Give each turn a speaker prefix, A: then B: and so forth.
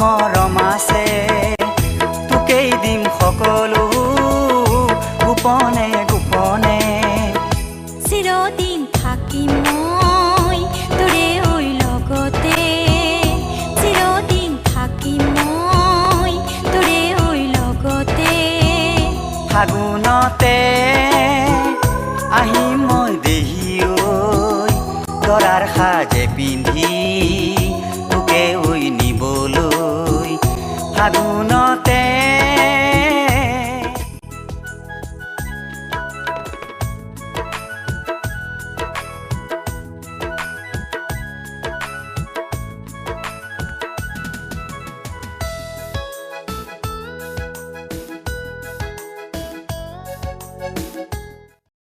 A: মৰম আছে তোকেই দিম সকলো গোপনে গোপনে।
B: চিৰদিন থাকিম মই তোৰে ঐ লগতে। চিৰদিন থাকিম মই তোৰে ঐ লগতে।
A: ফাগুনতে আহিম মই দেহি ঐ দৰাৰ সাজে 变天。